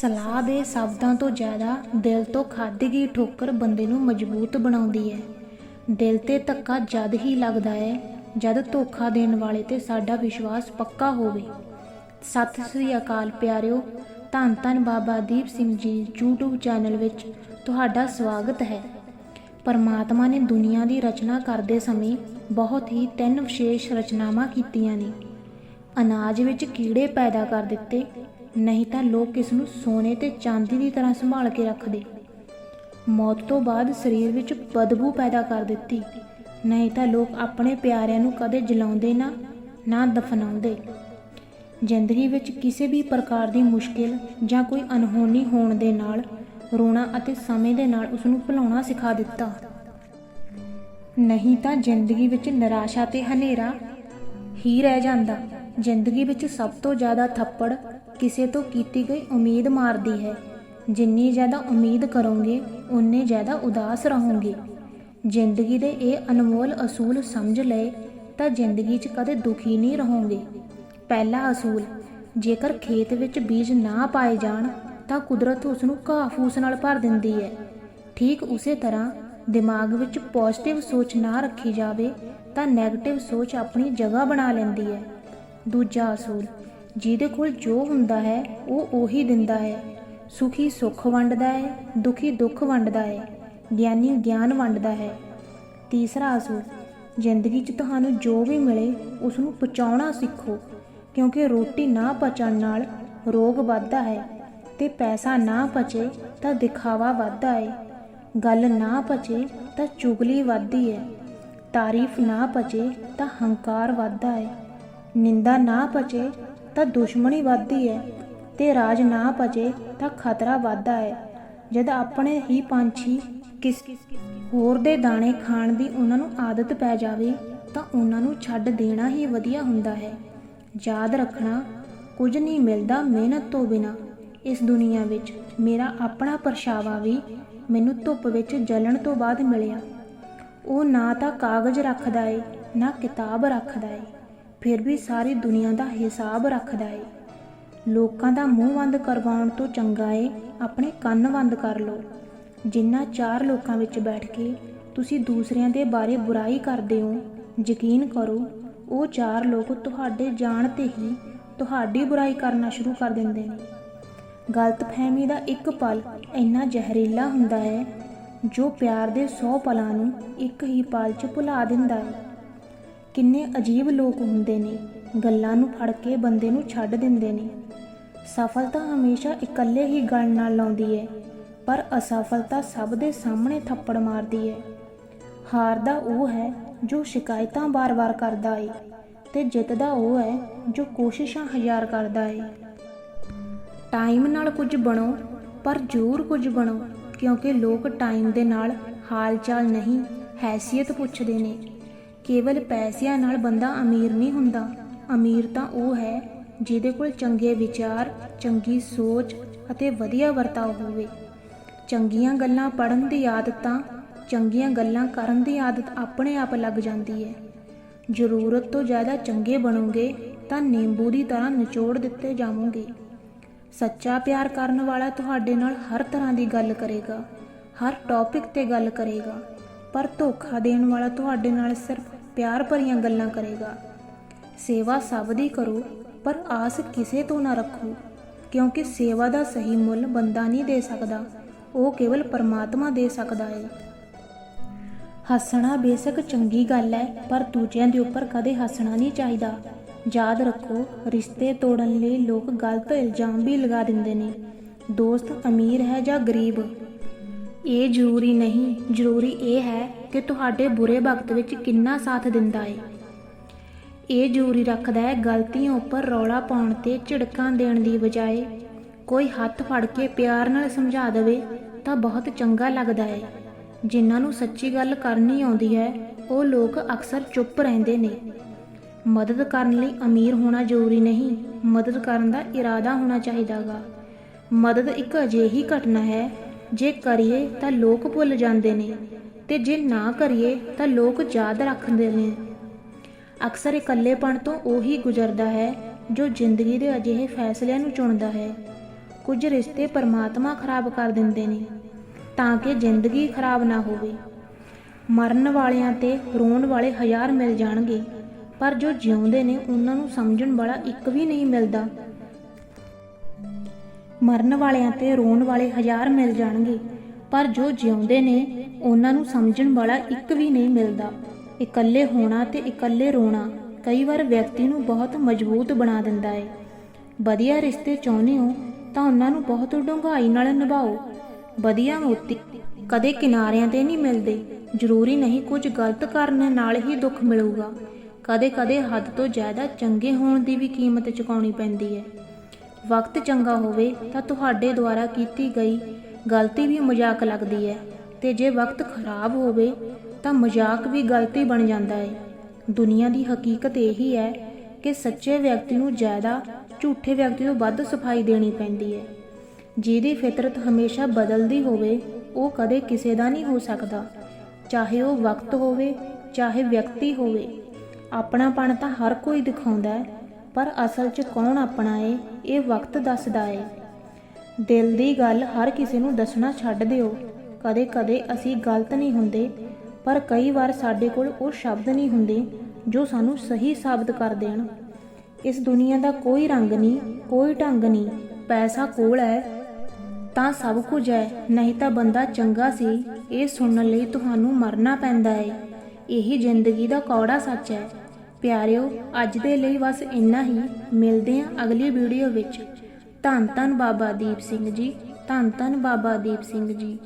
ਸਲਾਹ ਦੇ ਸ਼ਬਦਾਂ ਤੋਂ ਜ਼ਿਆਦਾ ਦਿਲ ਤੋਂ ਖਾਧੀ ਗਈ ਠੋਕਰ ਬੰਦੇ ਨੂੰ ਮਜ਼ਬੂਤ ਬਣਾਉਂਦੀ ਹੈ। ਦਿਲ ਤੇ ਧੱਕਾ ਜਦ ਹੀ ਲੱਗਦਾ ਹੈ, ਜਦ ਧੋਖਾ ਦੇਣ ਵਾਲੇ ਤੇ ਸਾਡਾ ਵਿਸ਼ਵਾਸ ਪੱਕਾ ਹੋਵੇ। ਸਤਿ ਸ੍ਰੀ ਅਕਾਲ ਪਿਆਰਿਓ, ਧੰਨ ਧੰਨ ਬਾਬਾ ਦੀਪ ਸਿੰਘ ਜੀ, YouTube ਚੈਨਲ ਵਿੱਚ ਤੁਹਾਡਾ ਸਵਾਗਤ ਹੈ। ਪਰਮਾਤਮਾ ਨੇ ਦੁਨੀਆ ਦੀ ਰਚਨਾ ਕਰਦੇ ਸਮੇਂ ਬਹੁਤ ਹੀ ਤਿੰਨ ਵਿਸ਼ੇਸ਼ ਰਚਨਾਵਾਂ ਕੀਤੀਆਂ ਨੇ। ਅਨਾਜ ਵਿੱਚ ਕੀੜੇ ਪੈਦਾ ਕਰ ਦਿੱਤੇ ਨਹੀਂ ਤਾਂ ਲੋਕ ਇਸ ਨੂੰ ਸੋਨੇ ਤੇ ਚਾਂਦੀ ਦੀ ਤਰ੍ਹਾਂ ਸੰਭਾਲ ਕੇ ਰੱਖਦੇ। ਮੌਤ ਤੋਂ ਬਾਅਦ ਸਰੀਰ ਵਿੱਚ ਬਦਬੂ ਪੈਦਾ ਕਰ ਦਿੱਤੀ। ਨਹੀਂ ਤਾਂ ਲੋਕ ਆਪਣੇ ਪਿਆਰਿਆਂ ਨੂੰ ਕਦੇ ਜਲਾਉਂਦੇ ਨਾ ਨਾ ਦਫਨਾਉਂਦੇ। ਜ਼ਿੰਦਗੀ ਵਿੱਚ ਕਿਸੇ ਵੀ ਪ੍ਰਕਾਰ ਦੀ ਮੁਸ਼ਕਿਲ ਜਾਂ ਕੋਈ ਅਨਹੋਣੀ ਹੋਣ ਦੇ ਨਾਲ, ਰੋਣਾ ਅਤੇ ਸਮੇਂ ਦੇ ਨਾਲ ਉਸ ਨੂੰ ਭੁਲਾਉਣਾ ਸਿਖਾ ਦਿੱਤਾ। ਨਹੀਂ ਤਾਂ ਜ਼ਿੰਦਗੀ ਵਿੱਚ ਨਿਰਾਸ਼ਾ ਤੇ ਹਨੇਰਾ ਹੀ ਰਹਿ ਜਾਂਦਾ। ਜ਼ਿੰਦਗੀ ਵਿੱਚ ਸਭ ਤੋਂ ਜ਼ਿਆਦਾ ਥੱਪੜ ਕਿਸੇ ਤੋਂ ਕੀਤੀ ਗਈ ਉਮੀਦ ਮਾਰਦੀ ਹੈ। ਜਿੰਨੀ ਜ਼ਿਆਦਾ ਉਮੀਦ ਕਰੋਗੇ ਉਨੇ ਜ਼ਿਆਦਾ ਉਦਾਸ ਰਹੋਗੇ। ਜ਼ਿੰਦਗੀ ਦੇ ਇਹ ਅਨਮੋਲ ਅਸੂਲ ਸਮਝ ਲਏ ਤਾਂ ਜ਼ਿੰਦਗੀ 'ਚ ਕਦੇ ਦੁਖੀ ਨਹੀਂ ਰਹੋਗੇ। ਪਹਿਲਾ ਅਸੂਲ, ਜੇਕਰ ਖੇਤ ਵਿੱਚ ਬੀਜ ਨਾ ਪਾਏ ਜਾਣ ਤਾਂ ਕੁਦਰਤ ਉਸ ਨੂੰ ਘਾਹ ਫੂਸ ਨਾਲ ਭਰ ਦਿੰਦੀ ਹੈ। ਠੀਕ ਉਸੇ ਤਰ੍ਹਾਂ ਦਿਮਾਗ ਵਿੱਚ ਪੋਜ਼ਿਟਿਵ ਸੋਚ ਨਾ ਰੱਖੀ ਜਾਵੇ ਤਾਂ 네ਗੇਟਿਵ ਸੋਚ ਆਪਣੀ ਜਗ੍ਹਾ ਬਣਾ ਲੈਂਦੀ ਹੈ। ਦੂਜਾ ਅਸੂਲ ਜਿਹਦੇ ਕੋਲ ਜੋ ਹੁੰਦਾ ਹੈ, ਉਹ ਉਹੀ ਦਿੰਦਾ ਹੈ। ਸੁਖੀ ਸੁੱਖ ਵੰਡਦਾ ਹੈ, ਦੁਖੀ ਦੁੱਖ ਵੰਡਦਾ ਹੈ, ਗਿਆਨੀ ਗਿਆਨ ਵੰਡਦਾ ਹੈ। ਤੀਸਰਾ ਅਸੂਲ, ਜ਼ਿੰਦਗੀ 'ਚ ਤੁਹਾਨੂੰ ਜੋ ਵੀ ਮਿਲੇ ਉਸ ਨੂੰ ਪਚਾਉਣਾ ਸਿੱਖੋ। ਕਿਉਂਕਿ ਰੋਟੀ ਨਾ ਪਚਣ ਨਾਲ ਰੋਗ ਵੱਧਦਾ ਹੈ ਤੇ ਪੈਸਾ ਨਾ ਪਚੇ ਤਾਂ ਦਿਖਾਵਾ ਵੱਧਦਾ ਹੈ। ਗੱਲ ਨਾ ਪਚੇ ਤਾਂ ਚੁਗਲੀ ਵੱਧਦੀ ਹੈ। ਤਾਰੀਫ ਨਾ ਪਚੇ ਤਾਂ ਹੰਕਾਰ ਵੱਧਦਾ ਹੈ। ਨਿੰਦਾ ਨਾ ਪਚੇ ਤਾਂ ਦੁਸ਼ਮਣੀ ਵੱਧਦੀ ਹੈ ਤੇ ਰਾਜ ਨਾ ਪਚੇ ਤਾਂ ਖਤਰਾ ਵੱਧਦਾ ਹੈ ਜਦ ਆਪਣੇ ਹੀ ਪੰਛੀ ਕਿਸ ਹੋਰ ਦੇ ਦਾਣੇ ਖਾਣ ਦੀ ਉਹਨਾਂ ਨੂੰ ਆਦਤ ਪੈ ਜਾਵੇ ਤਾਂ ਉਹਨਾਂ ਨੂੰ ਛੱਡ ਦੇਣਾ ਹੀ ਵਧੀਆ ਹੁੰਦਾ ਹੈ। ਯਾਦ ਰੱਖਣਾ, ਕੁਝ ਨਹੀਂ ਮਿਲਦਾ ਮਿਹਨਤ ਤੋਂ ਬਿਨਾ। ਇਸ ਦੁਨੀਆ ਵਿੱਚ ਮੇਰਾ ਆਪਣਾ ਪਰਛਾਵਾ ਵੀ ਮੈਨੂੰ ਧੁੱਪ ਵਿੱਚ ਜਲਣ ਤੋਂ ਬਾਅਦ ਮਿਲਿਆ। ਉਹ ਨਾ ਤਾਂ ਕਾਗਜ਼ ਰੱਖਦਾ ਏ, ਨਾ ਕਿਤਾਬ ਰੱਖਦਾ ਏ। ਫਿਰ ਵੀ ਸਾਰੀ ਦੁਨੀਆ ਦਾ ਹਿਸਾਬ ਰੱਖਦਾ ਏ। ਲੋਕਾਂ ਦਾ ਮੂੰਹ ਬੰਦ ਕਰਵਾਉਣ ਤੋਂ ਚੰਗਾ ਏ, ਆਪਣੇ ਕੰਨ ਬੰਦ ਕਰ ਲਓ। ਜਿੰਨਾ ਚਾਰ ਲੋਕਾਂ ਵਿੱਚ ਬੈਠ ਕੇ ਤੁਸੀਂ ਦੂਸਰਿਆਂ ਦੇ ਬਾਰੇ ਬੁਰਾਈ ਕਰਦੇ ਹੋ, ਯਕੀਨ ਕਰੋ, ਉਹ ਚਾਰ ਲੋਕ ਤੁਹਾਡੇ ਜਾਣ ਤੇ ਹੀ ਤੁਹਾਡੀ ਬੁਰਾਈ ਕਰਨਾ ਸ਼ੁਰੂ ਕਰ ਦਿੰਦੇ ਨੇ। ਗਲਤਫਹਿਮੀ ਦਾ ਇੱਕ ਪਲ ਇੰਨਾ ਜ਼ਹਿਰੀਲਾ ਹੁੰਦਾ ਹੈ, ਜੋ ਪਿਆਰ ਦੇ 100 ਪਲਾਂ ਨੂੰ ਇੱਕ ਹੀ ਪਲ 'ਚ ਭੁਲਾ ਦਿੰਦਾ ਹੈ। ਕਿੰਨੇ ਅਜੀਬ ਲੋਕ ਹੁੰਦੇ ਨੇ, ਗੱਲਾਂ ਨੂੰ ਫੜ ਕੇ ਬੰਦੇ ਨੂੰ ਛੱਡ ਦਿੰਦੇ ਨੇ। ਸਫਲਤਾ ਹਮੇਸ਼ਾ ਇਕੱਲੇ ਹੀ ਗਲ ਨਾਲ ਲਾਉਂਦੀ ਹੈ ਪਰ ਅਸਫਲਤਾ ਸਭ ਦੇ ਸਾਹਮਣੇ ਥੱਪੜ ਮਾਰਦੀ ਹੈ ਹਾਰਦਾ ਉਹ ਹੈ ਜੋ ਸ਼ਿਕਾਇਤਾਂ ਬਾਰ-ਬਾਰ ਕਰਦਾ ਏ, ਤੇ ਜਿੱਤਦਾ ਉਹ ਹੈ ਜੋ ਕੋਸ਼ਿਸ਼ਾਂ ਹਜ਼ਾਰ ਕਰਦਾ ਏ। ਟਾਈਮ ਨਾਲ ਕੁਝ ਬਣੋ, ਪਰ ਜ਼ਰੂਰ ਕੁਝ ਬਣੋ, ਕਿਉਂਕਿ ਲੋਕ ਟਾਈਮ ਦੇ ਨਾਲ ਹਾਲ-ਚਾਲ ਨਹੀਂ, ਹੈਸੀਅਤ ਪੁੱਛਦੇ ਨੇ। ਕੇਵਲ ਪੈਸਿਆਂ ਨਾਲ ਬੰਦਾ ਅਮੀਰ ਨਹੀਂ ਹੁੰਦਾ। ਅਮੀਰ ਤਾਂ ਉਹ ਹੈ ਜਿਹਦੇ ਕੋਲ ਚੰਗੇ ਵਿਚਾਰ, ਚੰਗੀ ਸੋਚ ਅਤੇ ਵਧੀਆ ਵਰਤਾਓ ਹੋਵੇ। ਚੰਗੀਆਂ ਗੱਲਾਂ ਪੜਨ ਦੀ ਆਦਤ ਤਾਂ ਚੰਗੀਆਂ ਗੱਲਾਂ ਕਰਨ ਦੀ ਆਦਤ ਆਪਣੇ ਆਪ ਲੱਗ ਜਾਂਦੀ ਹੈ। ਜ਼ਰੂਰਤ ਤੋਂ ਜ਼ਿਆਦਾ ਚੰਗੇ ਬਣੋਗੇ ਤਾਂ ਨਿੰਬੂ ਦੀ ਤਰ੍ਹਾਂ ਨਿਚੋੜ ਦਿੱਤੇ ਜਾਵੋਗੇ। ਸੱਚਾ ਪਿਆਰ ਕਰਨ ਵਾਲਾ ਤੁਹਾਡੇ ਨਾਲ ਹਰ ਤਰ੍ਹਾਂ ਦੀ ਗੱਲ ਕਰੇਗਾ, ਹਰ ਟੌਪਿਕ ਤੇ ਗੱਲ ਕਰੇਗਾ, ਪਰ ਧੋਖਾ ਦੇਣ ਵਾਲਾ ਤੁਹਾਡੇ ਨਾਲ ਸਿਰਫ ਪਿਆਰ ਭਰੀਆਂ ਗੱਲਾਂ ਕਰੇਗਾ। ਸੇਵਾ ਸਭ ਦੀ ਕਰੋ, ਪਰ ਆਸ ਕਿਸੇ ਤੋਂ ਨਾ ਰੱਖੋ, ਕਿਉਂਕਿ ਸੇਵਾ ਦਾ ਸਹੀ ਮੁੱਲ ਬੰਦਾ ਨਹੀਂ ਦੇ ਸਕਦਾ, ਉਹ ਕੇਵਲ ਪਰਮਾਤਮਾ ਦੇ ਸਕਦਾ ਹੈ ਹੱਸਣਾ ਬੇਸ਼ੱਕ ਚੰਗੀ ਗੱਲ ਹੈ, ਪਰ ਦੂਜਿਆਂ ਦੇ ਉੱਪਰ ਕਦੇ ਹੱਸਣਾ ਨਹੀਂ ਚਾਹੀਦਾ। ਯਾਦ ਰੱਖੋ, ਰਿਸ਼ਤੇ ਤੋੜਨ ਲਈ ਲੋਕ ਗਲਤ ਇਲਜ਼ਾਮ ਵੀ ਲਗਾ ਦਿੰਦੇ ਨੇ। ਦੋਸਤ ਅਮੀਰ ਹੈ ਜਾਂ ਗਰੀਬ? ਇਹ ਜ਼ਰੂਰੀ ਨਹੀਂ, ਜ਼ਰੂਰੀ ਇਹ ਹੈ ਕਿ ਤੁਹਾਡੇ ਬੁਰੇ ਵਕਤ ਵਿੱਚ ਕਿੰਨਾ ਸਾਥ ਦਿੰਦਾ ਹੈ ਇਹ ਜ਼ਰੂਰੀ ਰੱਖਦਾ ਹੈ ਗਲਤੀਆਂ ਉੱਪਰ ਰੌਲਾ ਪਾਉਣ ਤੇ ਝਿੜਕਾਂ ਦੇਣ ਦੀ ਬਜਾਏ। ਕੋਈ ਹੱਥ ਫੜ ਕੇ ਪਿਆਰ ਨਾਲ ਸਮਝਾ ਦੇਵੇ ਤਾਂ ਬਹੁਤ ਚੰਗਾ ਲੱਗਦਾ ਹੈ ਜਿਨ੍ਹਾਂ ਨੂੰ ਸੱਚੀ ਗੱਲ ਕਰਨੀ ਆਉਂਦੀ ਹੈ, ਉਹ ਲੋਕ ਅਕਸਰ ਚੁੱਪ ਰਹਿੰਦੇ ਨੇ। ਮਦਦ ਕਰਨ ਲਈ ਅਮੀਰ ਹੋਣਾ ਜ਼ਰੂਰੀ ਨਹੀਂ, ਮਦਦ ਕਰਨ ਦਾ ਇਰਾਦਾ ਹੋਣਾ ਚਾਹੀਦਾਗਾ। ਮਦਦ ਇੱਕ ਅਜਿਹੀ ਘਟਨਾ ਹੈ, ਜੇ ਕਰੀਏ ਤਾਂ ਲੋਕ ਭੁੱਲ ਜਾਂਦੇ ਨੇ। ਤੇ ਜੇ ਨਾ ਕਰੀਏ ਤਾਂ ਲੋਕ ਯਾਦ ਰੱਖਦੇ ਨੇ। ਅਕਸਰ ਇਕੱਲੇਪਣ ਤੋਂ ਉਹੀ ਗੁਜ਼ਰਦਾ ਹੈ, ਜੋ ਜ਼ਿੰਦਗੀ ਦੇ ਅਜਿਹੇ ਫੈਸਲਿਆਂ ਨੂੰ ਚੁਣਦਾ ਹੈ। ਕੁਝ ਰਿਸ਼ਤੇ ਪਰਮਾਤਮਾ ਖਰਾਬ ਕਰ ਦਿੰਦੇ ਨੇ, ਤਾਂ ਕਿ ਜ਼ਿੰਦਗੀ ਖਰਾਬ ਨਾ ਹੋਵੇ। ਮਰਨ ਵਾਲਿਆਂ ਤੇ ਰੋਣ ਵਾਲੇ ਹਜ਼ਾਰ ਮਿਲ ਜਾਣਗੇ, ਪਰ ਜੋ ਜਿਉਂਦੇ ਨੇ, ਉਹਨਾਂ ਨੂੰ ਸਮਝਣ ਵਾਲਾ ਇੱਕ ਵੀ ਨਹੀਂ ਮਿਲਦਾ। ਮਰਨ ਵਾਲਿਆਂ ਤੇ ਰੋਣ ਵਾਲੇ ਹਜ਼ਾਰ ਮਿਲ ਜਾਣਗੇ, ਪਰ ਜੋ ਜਿਉਂਦੇ ਨੇ ਉਹਨਾਂ ਨੂੰ ਸਮਝਣ ਵਾਲਾ ਇੱਕ ਵੀ ਨਹੀਂ ਮਿਲਦਾ। ਇਕੱਲੇ ਹੋਣਾ ਤੇ ਇਕੱਲੇ ਰੋਣਾ ਕਈ ਵਾਰ ਵਿਅਕਤੀ ਨੂੰ ਬਹੁਤ ਮਜ਼ਬੂਤ ਬਣਾ ਦਿੰਦਾ ਹੈ ਵਧੀਆ ਰਿਸ਼ਤੇ ਚਾਹੁੰਦੇ ਹੋ ਤਾਂ ਉਹਨਾਂ ਨੂੰ ਬਹੁਤ ਡੂੰਘਾਈ ਨਾਲ ਨਿਭਾਓ। ਵਧੀਆ ਮੋਤੀ ਕਦੇ ਕਿਨਾਰਿਆਂ ਤੇ ਨਹੀਂ ਮਿਲਦੇ। ਜ਼ਰੂਰੀ ਨਹੀਂ ਕੁਝ ਗਲਤ ਕਰਨ ਨਾਲ ਹੀ ਦੁੱਖ ਮਿਲੂਗਾ। ਕਦੇ-ਕਦੇ ਹੱਦ ਤੋਂ ਜ਼ਿਆਦਾ ਚੰਗੇ ਹੋਣ ਦੀ ਵੀ ਕੀਮਤ ਚੁਕਾਉਣੀ ਪੈਂਦੀ ਹੈ ਵਕਤ ਚੰਗਾ ਹੋਵੇ ਤਾਂ ਤੁਹਾਡੇ ਦੁਆਰਾ ਕੀਤੀ ਗਈ ਗਲਤੀ ਵੀ ਮਜ਼ਾਕ ਲੱਗਦੀ ਹੈ ਤੇ ਜੇ ਵਕਤ ਖਰਾਬ ਹੋਵੇ ਤਾਂ ਮਜ਼ਾਕ ਵੀ ਗਲਤੀ ਬਣ ਜਾਂਦਾ ਹੈ ਦੁਨੀਆ ਦੀ ਹਕੀਕਤ ਇਹੀ ਹੈ ਕਿ ਸੱਚੇ ਵਿਅਕਤੀ ਨੂੰ ਜ਼ਿਆਦਾ, ਝੂਠੇ ਵਿਅਕਤੀ ਤੋਂ ਵੱਧ ਸਫ਼ਾਈ ਦੇਣੀ ਪੈਂਦੀ ਹੈ ਜਿਹਦੀ ਫਿਤਰਤ ਹਮੇਸ਼ਾ ਬਦਲਦੀ ਹੋਵੇ, ਉਹ ਕਦੇ ਕਿਸੇ ਦਾ ਨਹੀਂ ਹੋ ਸਕਦਾ। ਚਾਹੇ ਉਹ ਵਕਤ ਹੋਵੇ, ਚਾਹੇ ਵਿਅਕਤੀ ਹੋਵੇ। ਆਪਣਾਪਣ ਤਾਂ ਹਰ ਕੋਈ ਦਿਖਾਉਂਦਾ ਹੈ ਪਰ ਅਸਲ 'ਚ ਕੌਣ ਆਪਣਾ ਏ, ਇਹ ਵਕਤ ਦੱਸਦਾ ਏ। ਦਿਲ ਦੀ ਗੱਲ ਹਰ ਕਿਸੇ ਨੂੰ ਦੱਸਣਾ ਛੱਡ ਦਿਓ। ਕਦੇ-ਕਦੇ ਅਸੀਂ ਗਲਤ ਨਹੀਂ ਹੁੰਦੇ, ਪਰ ਕਈ ਵਾਰ ਸਾਡੇ ਕੋਲ ਉਹ ਸ਼ਬਦ ਨਹੀਂ ਹੁੰਦੇ ਜੋ ਸਾਨੂੰ ਸਹੀ ਸਾਬਤ ਕਰ ਦੇਣ। ਇਸ ਦੁਨੀਆ ਦਾ ਕੋਈ ਰੰਗ ਨਹੀਂ, ਕੋਈ ਢੰਗ ਨਹੀਂ, ਪੈਸਾ ਕੋਲ ਹੈ, ਤਾਂ ਸਭ ਕੁਝ ਹੈ, ਨਹੀਂ ਤਾਂ ਬੰਦਾ ਚੰਗਾ ਸੀ, ਇਹ ਸੁਣਨ ਲਈ ਤੁਹਾਨੂੰ ਮਰਨਾ ਪੈਂਦਾ ਹੈ। ਇਹੀ ਜ਼ਿੰਦਗੀ ਦਾ ਕੌੜਾ ਸੱਚ ਹੈ। ਪਿਆਰਿਓ, ਅੱਜ ਦੇ ਲਈ ਬਸ ਇੰਨਾ ਹੀ। ਮਿਲਦੇ ਹਾਂ ਅਗਲੀ ਵੀਡੀਓ ਵਿੱਚ। ਧੰਨ ਧੰਨ ਬਾਬਾ ਦੀਪ ਸਿੰਘ ਜੀ, ਧੰਨ ਧੰਨ ਬਾਬਾ ਦੀਪ ਸਿੰਘ ਜੀ।